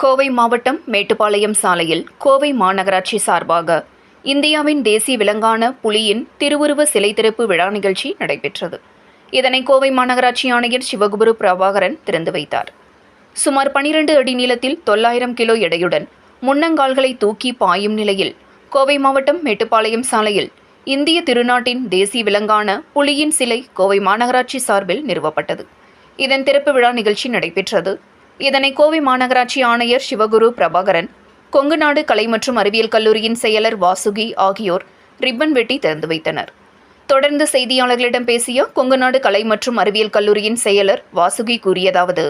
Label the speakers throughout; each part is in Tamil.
Speaker 1: கோவை மாவட்டம் மேட்டுப்பாளையம் சாலையில் கோவை மாநகராட்சி சார்பாக இந்தியாவின் தேசிய விலங்கான புலியின் திருவுருவ சிலை திறப்பு விழா நிகழ்ச்சி நடைபெற்றது. இதனை கோவை மாநகராட்சி ஆணையர் சிவகுரு பிரபாகரன் திறந்து வைத்தார். சுமார் 12 அடி நீளத்தில் தொள்ளாயிரம் கிலோ எடையுடன் முன்னங்கால்களை தூக்கி பாயும் நிலையில் கோவை மாவட்டம் மேட்டுப்பாளையம் சாலையில் இந்திய திருநாட்டின் தேசிய விலங்கான புலியின் சிலை கோவை மாநகராட்சி சார்பில் நிறுவப்பட்டது. இதன் திறப்பு விழா நிகழ்ச்சி நடைபெற்றது இதனை கோவை மாநகராட்சி ஆணையர் சிவகுரு பிரபாகரன் கொங்கு நாடு கலை மற்றும் அறிவியல் கல்லூரியின் செயலர் வாசுகி ஆகியோர் ரிப்பன் வெட்டி திறந்து வைத்தனர். தொடர்ந்து செய்தியாளர்களிடம் பேசிய கொங்கு நாடு கலை மற்றும் அறிவியல் கல்லூரியின் செயலர் வாசுகி கூறியதாவது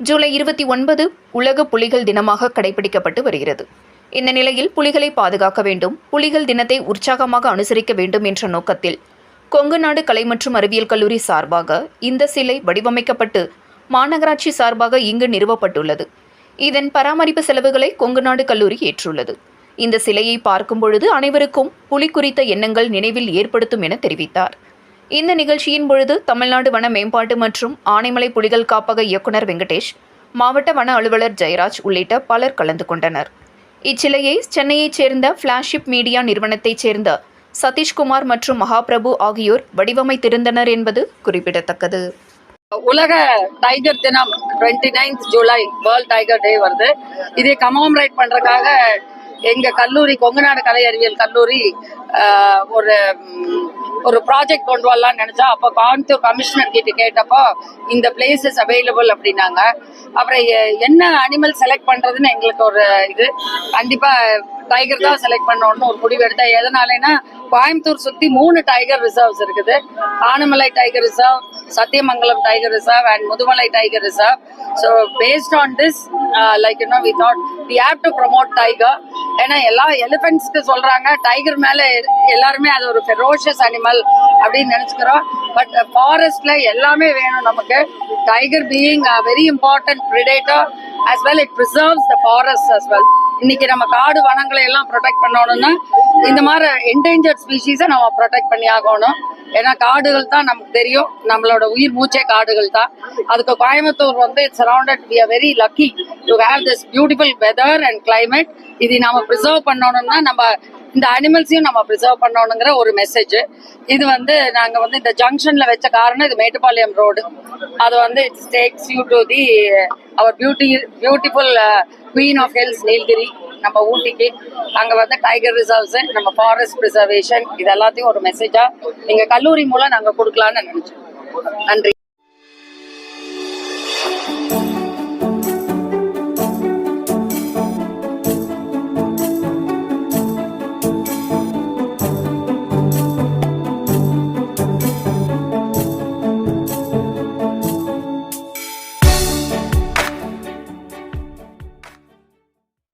Speaker 1: ஜூலை இருபத்தி ஒன்பது உலக புலிகள் தினமாக கடைபிடிக்கப்பட்டு வருகிறது. இந்த நிலையில் புலிகளை பாதுகாக்க வேண்டும் புலிகள் தினத்தை உற்சாகமாக அனுசரிக்க வேண்டும் என்ற நோக்கத்தில் கொங்கு நாடு கலை மற்றும் அறிவியல் கல்லூரி சார்பாக இந்த சிலை வடிவமைக்கப்பட்டு மாநகராட்சி சார்பாக இங்கு நிறுவப்பட்டுள்ளது. இதன் பராமரிப்பு செலவுகளை கொங்கு நாடு கல்லூரி ஏற்றுள்ளது. இந்த சிலையை பார்க்கும் பொழுது அனைவருக்கும் புலி குறித்த எண்ணங்கள் நினைவில் ஏற்படுத்தும் என தெரிவித்தார். இந்த நிகழ்ச்சியின் பொழுது தமிழ்நாடு வன மேம்பாட்டு மற்றும் ஆனைமலை புலிகள் காப்பக இயக்குனர் வெங்கடேஷ் மாவட்ட வன அலுவலர் ஜெயராஜ் உள்ளிட்ட பலர் கலந்து கொண்டனர். இச்சிலையை சென்னையைச் சேர்ந்த ஃபிளாஷிப் மீடியா நிறுவனத்தைச் சேர்ந்த சதீஷ்குமார் மற்றும் மகாபிரபு ஆகியோர் வடிவமைத்திருந்தனர் என்பது குறிப்பிடத்தக்கது.
Speaker 2: உலக டைகர் தினம் twenty ninth July world tiger day வருது. இதை கமாமரேட் பண்றதுக்காக எங்க கல்லூரி கொங்குநாடு கலை அறிவியல் கல்லூரி ஒரு ஒரு ப்ராஜெக்ட் கொண்டு வரலாம்னு நினைச்சா அப்போ கோயம்புத்தூர் கமிஷனர் கிட்ட கேட்டப்போ இந்த பிளேசஸ் அவைலபிள் அப்படின்னாங்க. அப்புறம் என்ன அனிமல் செலக்ட் பண்றதுன்னு எங்களுக்கு ஒரு இது. கண்டிப்பாக டைகர் தான் செலக்ட் பண்ணணும்னு ஒரு முடிவு எடுத்தேன். எதனாலனா கோயம்புத்தூர் சுத்தி மூணு டைகர் ரிசர்வ்ஸ் இருக்குது. Anamalai tiger reserve Sathyamangalam tiger reserve and Mudumalai tiger reserve so based on this like you know we thought we have to promote tiger ஏன்னா எல்லா எலிஃபென்ட்ஸ்க்கு சொல்றாங்க டைகர் மேல எல்லாருமே அது ஒரு ஃபெரோஷியஸ் அனிமல் அப்படின்னு நினைச்சுக்கிறோம். பட் ஃபாரஸ்ட்ல uh, எல்லாமே வேணும் நமக்கு. Tiger being a very important predator as well it preserves the forests as well. இன்னைக்கு நம்ம காடு வனங்களை எல்லாம் ப்ரொடெக்ட் பண்ணணும்னா இந்த மாதிரி என்டேஞ்சர்ட் ஸ்பீஷீஸை நம்ம ப்ரொடெக்ட் பண்ணி ஆகணும். ஏன்னா காடுகள் தான் நமக்கு தெரியும். நம்மளோட உயிர் மூச்சே காடுகள் தான். அதுக்கு கோயம்புத்தூர் வந்து it's surrounded we are very lucky to have this beautiful weather and climate இதை நாம ப்ரிசர்வ் பண்ணணும்னா நம்ம இந்த அனிமல்ஸையும் நம்ம ப்ரிசர்வ் பண்ணணுங்கிற ஒரு மெசேஜ் இது வந்து நாங்க வந்து இந்த ஜங்ஷனில் வச்ச காரணம் இது மேட்டுப்பாளையம் ரோடு அது வந்து it's takes you to the our beauty beautiful queen of hills Nilgiri நம்ம ஊட்டிக்கு. அங்க வந்து டைகர் ரிசர்வ்ஸு நம்ம ஃபாரஸ்ட் ப்ரிசர்வேஷன் இது எல்லாத்தையும் ஒரு மெசேஜா எங்கள் கல்லூரி மூலம் நாங்க கொடுக்கலான்னு நினைச்சோம். நன்றி.